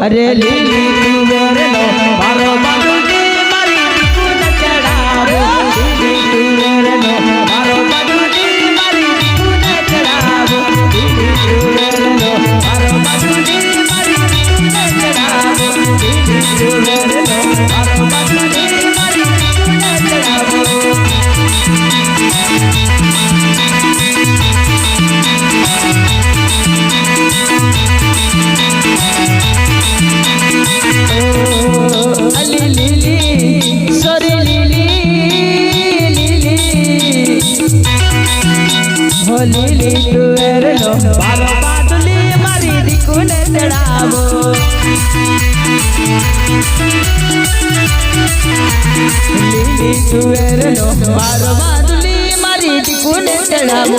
અરે લીલી કુંવરનો લીલી તુવેરનો મારો બાદલી મારી દીકુને ચડાવો લીલી તુવેરનો મારો બાદલી મારી દીકુને ચડાવો